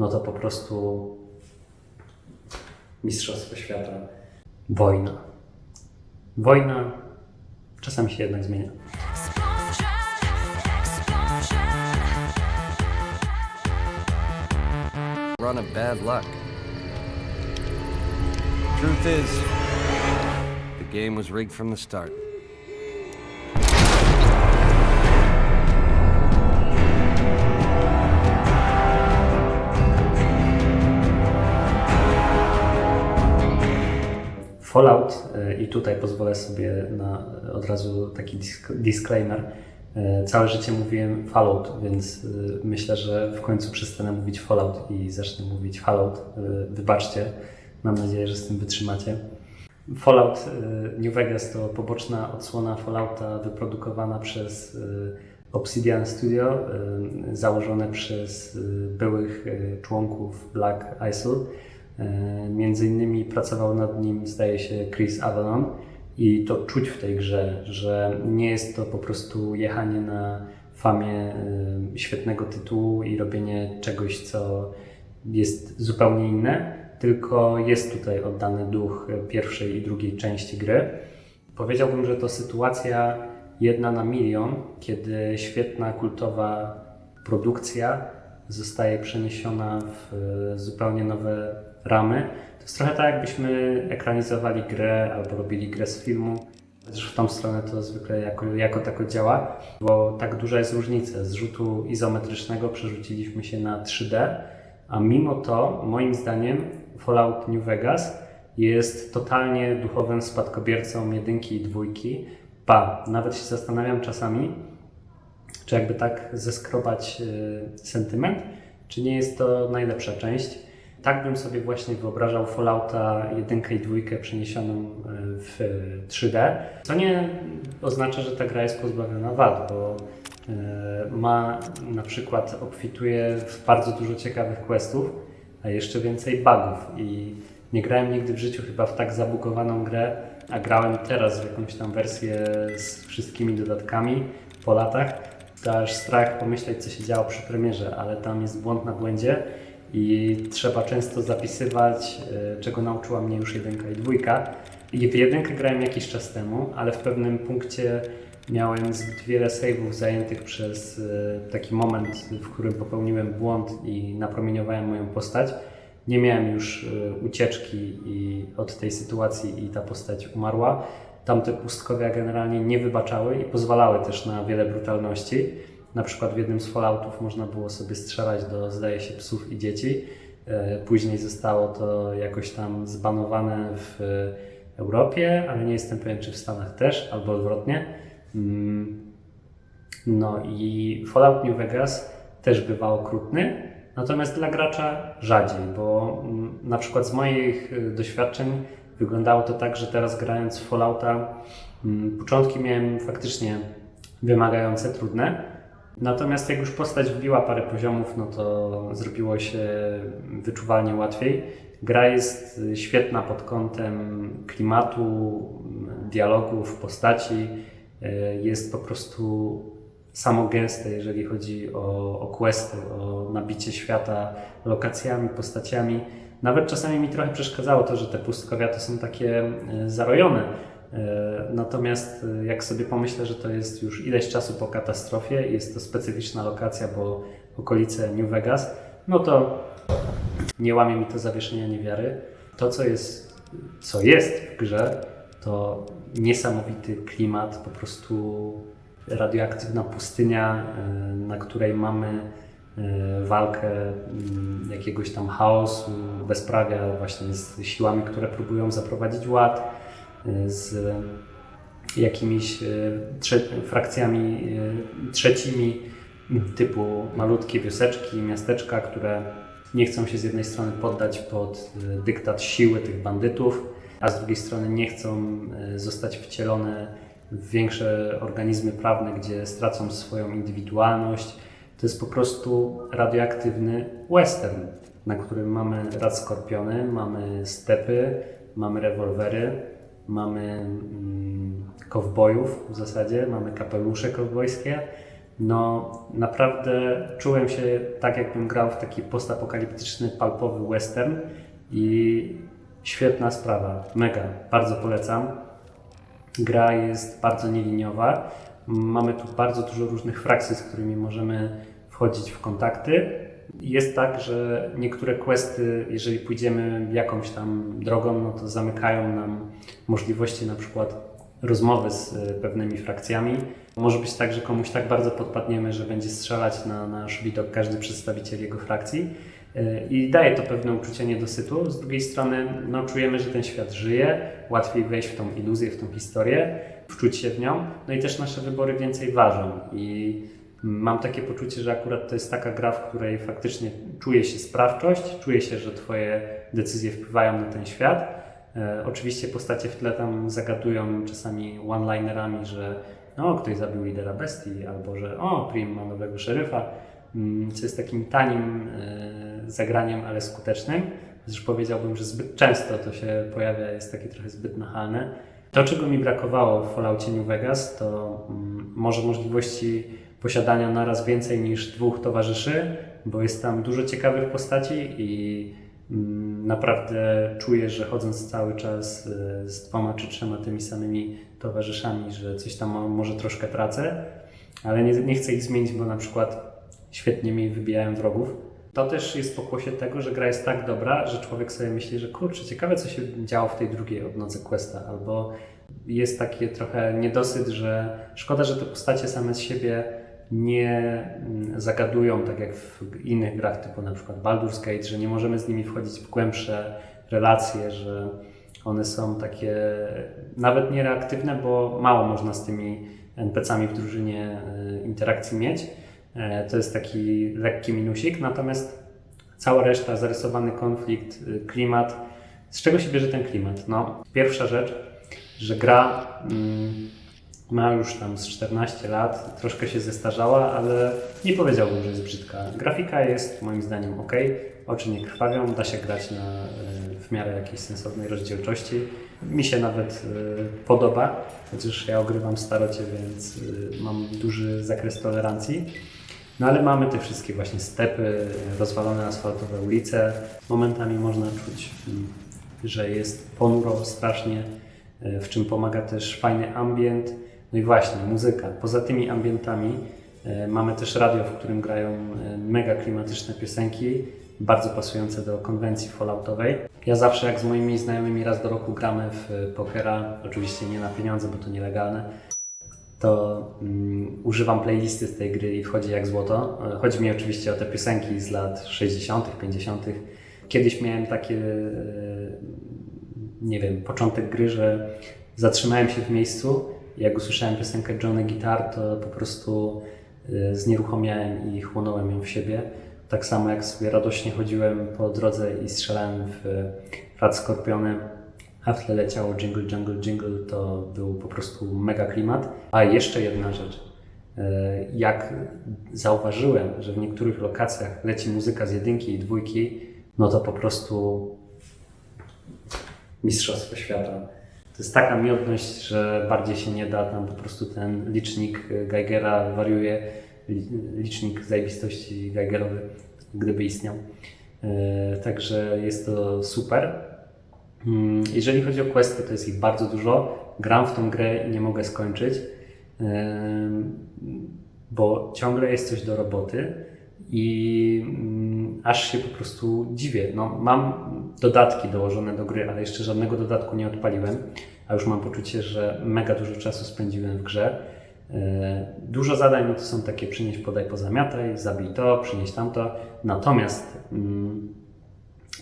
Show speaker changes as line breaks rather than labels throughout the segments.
no to po prostu Mistrzostwo Świata. Wojna. Wojna czasami się jednak zmienia.
run of bad luck. Truth is, the game was rigged from the start.
Fallout y, i tutaj pozwolę sobie na od razu taki disclaimer. Y, Całe życie mówiłem Fallout, więc y, myślę, że w końcu przestanę mówić Fallout i zacznę mówić Fallout. Wybaczcie, mam nadzieję, że z tym wytrzymacie. Fallout New Vegas to poboczna odsłona Fallouta wyprodukowana przez Obsidian Studio, założone przez byłych członków Black Isle. E, Między innymi pracował nad nim, zdaje się, Chris Avalon i to czuć w tej grze, że nie jest to po prostu jechanie na famie e, świetnego tytułu i robienie czegoś, co jest zupełnie inne, tylko jest tutaj oddany duch pierwszej i drugiej części gry. Powiedziałbym, że to sytuacja jedna na milion, kiedy świetna, kultowa produkcja zostaje przeniesiona w e, zupełnie nowe ramy. To jest trochę tak, jakbyśmy ekranizowali grę albo robili grę z filmu. Też w tą stronę to zwykle jako, jako tako działa, bo tak duża jest różnica. Z rzutu izometrycznego przerzuciliśmy się na 3D, a mimo to, moim zdaniem, Fallout New Vegas jest totalnie duchowym spadkobiercą jedynki i dwójki. Ba, nawet się zastanawiam czasami, czy jakby tak zeskrobać y, sentyment, czy nie jest to najlepsza część. Tak bym sobie właśnie wyobrażał Fallouta 1 i 2 przeniesioną y, w 3D, co nie oznacza, że ta gra jest pozbawiona wad, bo y, ma na przykład obfituje w bardzo dużo ciekawych questów, a jeszcze więcej bugów. I nie grałem nigdy w życiu chyba w tak zabugowaną grę, a grałem teraz w jakąś tam wersję z wszystkimi dodatkami po latach. To aż strach pomyśleć, co się działo przy premierze, ale tam jest błąd na błędzie i trzeba często zapisywać, e, czego nauczyła mnie już jedynka i dwójka. I w jedynkę grałem jakiś czas temu, ale w pewnym punkcie miałem zbyt wiele save'ów zajętych przez e, taki moment, w którym popełniłem błąd i napromieniowałem moją postać. Nie miałem już e, ucieczki i od tej sytuacji i ta postać umarła. Tamte pustkowia generalnie nie wybaczały i pozwalały też na wiele brutalności. Na przykład w jednym z Falloutów można było sobie strzelać do, zdaje się, psów i dzieci. E, Później zostało to jakoś tam zbanowane w Europie, ale nie jestem pewien, czy w Stanach też, albo odwrotnie. Mm, No i Fallout New Vegas też bywa okrutny, natomiast dla gracza rzadziej, bo mm, na przykład z moich y, doświadczeń wyglądało to tak, że teraz grając w Fallouta mm, początki miałem faktycznie wymagające, trudne, natomiast jak już postać wbiła parę poziomów, no to zrobiło się wyczuwalnie łatwiej. Gra jest y, świetna pod kątem klimatu, dialogów, postaci. Y, Jest po prostu samo gęste, jeżeli chodzi o, o questy, o nabicie świata lokacjami, postaciami. Nawet czasami mi trochę przeszkadzało to, że te pustkowia to są takie e, zarojone. E, Natomiast e, jak sobie pomyślę, że to jest już ileś czasu po katastrofie, jest to specyficzna lokacja, bo okolice New Vegas, no to nie łamie mi to zawieszenia niewiary. To, co jest, co jest w grze, to niesamowity klimat, po prostu radioaktywna pustynia, e, na której mamy walkę mm, jakiegoś tam chaosu, bezprawia właśnie z siłami, które próbują zaprowadzić ład, z jakimiś e, trze- frakcjami e, trzecimi typu malutkie wioseczki, miasteczka, które nie chcą się z jednej strony poddać pod e, dyktat siły tych bandytów, a z drugiej strony nie chcą zostać wcielone w większe organizmy prawne, gdzie stracą swoją indywidualność. To jest po prostu radioaktywny western, na którym mamy rad skorpiony, mamy stepy, mamy rewolwery, mamy mm, kowbojów w zasadzie, mamy kapelusze kowbojskie, No, naprawdę czułem się tak, jakbym grał w taki postapokaliptyczny, palpowy western i świetna sprawa, mega, bardzo polecam. Gra jest bardzo nieliniowa. Mamy tu bardzo dużo różnych frakcji, z którymi możemy wchodzić w kontakty. Jest tak, że niektóre questy, jeżeli pójdziemy jakąś tam drogą, no to zamykają nam możliwości na przykład rozmowy z e, pewnymi frakcjami. Może być tak, że komuś tak bardzo podpadniemy, że będzie strzelać na nasz widok każdy przedstawiciel jego frakcji. E, I daje to pewne uczucie niedosytu. Z drugiej strony no, czujemy, że ten świat żyje, łatwiej wejść w tą iluzję, w tą historię, wczuć się w nią, no i też nasze wybory więcej ważą. I mam takie poczucie, że akurat to jest taka gra, w której faktycznie czuje się sprawczość, czuje się, że Twoje decyzje wpływają na ten świat. E, oczywiście postacie w tle tam zagadują czasami one-linerami, że o, ktoś zabił lidera bestii, albo że o, Prim ma nowego szeryfa, mm, co jest takim tanim e, zagraniem, ale skutecznym. Chociaż powiedziałbym, że zbyt często to się pojawia, jest takie trochę zbyt nachalne. To, czego mi brakowało w Falloutie New Vegas, to mm, może możliwości posiadania naraz więcej niż dwóch towarzyszy, bo jest tam dużo ciekawych postaci i mm, naprawdę czuję, że chodząc cały czas e, z dwoma czy trzema tymi samymi towarzyszami, że coś tam mo- może troszkę tracę, ale nie, nie chcę ich zmienić, bo na przykład świetnie mi wybijają wrogów. To też jest pokłosie tego, że gra jest tak dobra, że człowiek sobie myśli, że kurczę, ciekawe co się działo w tej drugiej odnodze questa, albo jest takie trochę niedosyt, że szkoda, że te postacie same z siebie nie mm, zagadują tak jak w innych grach typu na przykład Baldur's Gate, że nie możemy z nimi wchodzić w głębsze relacje, że one są takie nawet niereaktywne, bo mało można z tymi NPC-ami w drużynie e, interakcji mieć. E, To jest taki lekki minusik, natomiast cała reszta, zarysowany konflikt, y, klimat. Z czego się bierze ten klimat? No, pierwsza rzecz, że gra mm, ma już tam z 14 lat, troszkę się zestarzała, ale nie powiedziałbym, że jest brzydka. Grafika jest moim zdaniem ok, oczy nie krwawią, da się grać na, y, w miarę jakiejś sensownej rozdzielczości. Mi się nawet y, podoba, chociaż ja ogrywam starocie, więc y, mam duży zakres tolerancji. No ale mamy te wszystkie właśnie stepy, rozwalone asfaltowe ulice. Momentami można czuć, mm, że jest ponuro strasznie, e, w czym pomaga też fajny ambient. No i właśnie muzyka. Poza tymi ambientami e, mamy też radio, w którym grają e, mega klimatyczne piosenki, bardzo pasujące do konwencji falloutowej. Ja zawsze jak z moimi znajomymi raz do roku gramy w e, pokera, oczywiście nie na pieniądze, bo to nielegalne, to mm, używam playlisty z tej gry i wchodzi jak złoto. Chodzi mi oczywiście o te piosenki z lat 60., 50. Kiedyś miałem takie, nie wiem, początek gry, że zatrzymałem się w miejscu jak usłyszałem piosenkę Johnny Guitar, to po prostu e, znieruchomiałem i chłonąłem ją w siebie. Tak samo jak sobie radośnie chodziłem po drodze i strzelałem w Rad Skorpiony, a w tle leciało Jingle Jungle Jingle, to był po prostu mega klimat. A jeszcze jedna rzecz. E, Jak zauważyłem, że w niektórych lokacjach leci muzyka z jedynki i dwójki, no to po prostu mistrzostwo świata. To jest taka miodność, że bardziej się nie da. Tam po prostu ten licznik Geigera wariuje, li- licznik zajebistości Geigerowy, gdyby istniał. E, Także jest to super. Mm, Jeżeli chodzi o questy, to jest ich bardzo dużo. Gram w tą grę i nie mogę skończyć, em, bo ciągle jest coś do roboty i mm, aż się po prostu dziwię. No, mam dodatki dołożone do gry, ale jeszcze żadnego dodatku nie odpaliłem, a już mam poczucie, że mega dużo czasu spędziłem w grze. E, Dużo zadań no to są takie przynieś, podaj, pozamiataj, zabij to, przynieś tamto. Natomiast mm,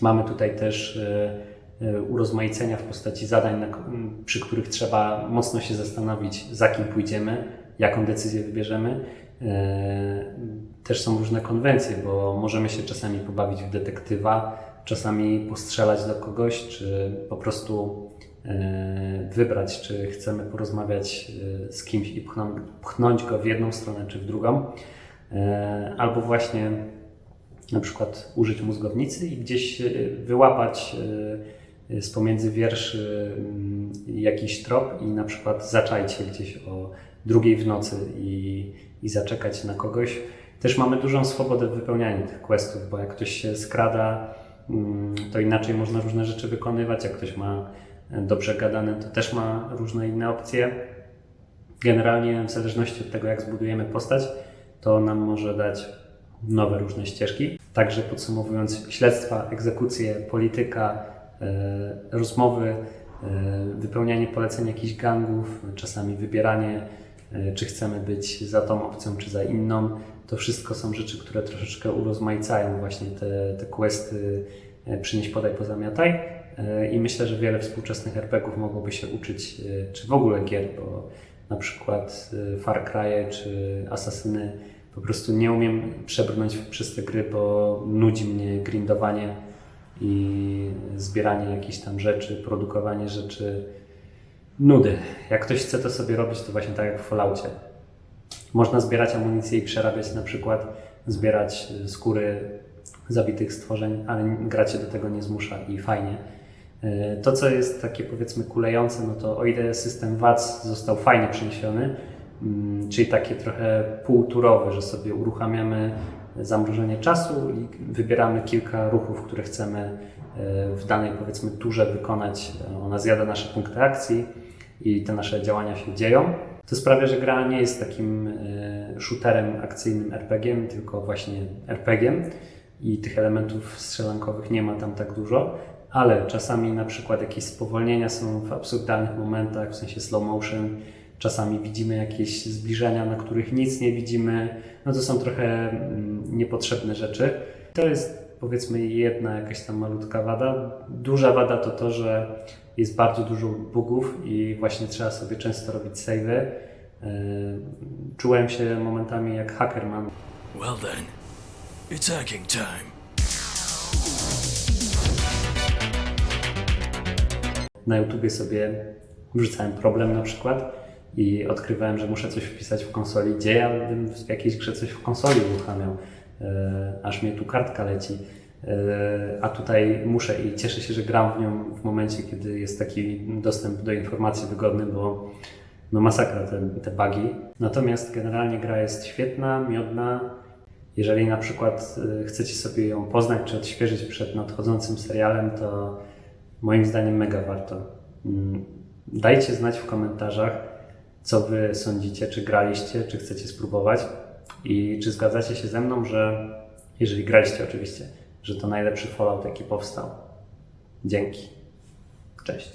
mamy tutaj też e, urozmaicenia w postaci zadań, na, przy których trzeba mocno się zastanowić, za kim pójdziemy, jaką decyzję wybierzemy. E, Też są różne konwencje, bo możemy się czasami pobawić w detektywa, czasami postrzelać do kogoś, czy po prostu e, wybrać, czy chcemy porozmawiać e, z kimś i pchnąć, go w jedną stronę, czy w drugą. Albo właśnie na przykład użyć mózgownicy i gdzieś wyłapać z pomiędzy wierszy mm, jakiś trop i na przykład zaczaić się gdzieś o drugiej w nocy i, i zaczekać na kogoś. Też mamy dużą swobodę w wypełnianiu tych questów, bo jak ktoś się skrada, mm, to inaczej można różne rzeczy wykonywać. Jak ktoś ma e, dobrze gadane, to też ma różne inne opcje. Generalnie w zależności od tego, jak zbudujemy postać, to nam może dać nowe różne ścieżki. Także podsumowując, śledztwa, egzekucje, polityka, e, rozmowy, e, wypełnianie poleceń jakichś gangów, czasami wybieranie, czy chcemy być za tą opcją, czy za inną. To wszystko są rzeczy, które troszeczkę urozmaicają właśnie te, te questy e, przynieś, podaj, pozamiataj. E, I myślę, że wiele współczesnych RPGów mogłoby się uczyć, e, czy w ogóle gier, bo na przykład e, Far Cry czy Asasyny po prostu nie umiem przebrnąć przez te gry, bo nudzi mnie grindowanie i zbieranie jakichś tam rzeczy, produkowanie rzeczy. Nudy. Jak ktoś chce to sobie robić, to właśnie tak jak w Falloutie. Można zbierać amunicję i przerabiać na przykład, zbierać y, skóry zabitych stworzeń, ale gra cię do tego nie zmusza i fajnie. Y, To, co jest takie powiedzmy kulejące, no to o ile system WAC został fajnie przeniesiony, mm, czyli takie trochę półturowe, że sobie uruchamiamy zamrożenie czasu i wybieramy kilka ruchów, które chcemy y, w danej powiedzmy turze wykonać. Ona zjada nasze punkty akcji i te nasze działania się dzieją. To sprawia, że gra nie jest takim y, shooterem akcyjnym RPG-iem, tylko właśnie RPG-iem i tych elementów strzelankowych nie ma tam tak dużo, ale czasami na przykład jakieś spowolnienia są w absurdalnych momentach, w sensie slow motion, czasami widzimy jakieś zbliżenia, na których nic nie widzimy, no to są trochę mm, niepotrzebne rzeczy. To jest powiedzmy jedna jakaś tam malutka wada. Duża wada to to, że jest bardzo dużo bugów i właśnie trzeba sobie często robić save'y. Yy, Czułem się momentami jak hackerman,
Well then, it's hacking time.
na YouTubie sobie wrzucałem problem na przykład i odkrywałem, że muszę coś wpisać w konsoli. Gdzie ja bym w jakiejś grze coś w konsoli uruchamiał, e, aż mnie tu kartka leci. E, a tutaj muszę i cieszę się, że gram w nią w momencie, kiedy jest taki dostęp do informacji wygodny, bo no masakra te, te bugi. Natomiast generalnie gra jest świetna, miodna. Jeżeli na przykład y, chcecie sobie ją poznać czy odświeżyć przed nadchodzącym serialem, to moim zdaniem mega warto. Mm, Dajcie znać w komentarzach, co Wy sądzicie, czy graliście, czy chcecie spróbować i czy zgadzacie się ze mną, że jeżeli graliście oczywiście, że to najlepszy Fallout jaki powstał. Dzięki. Cześć.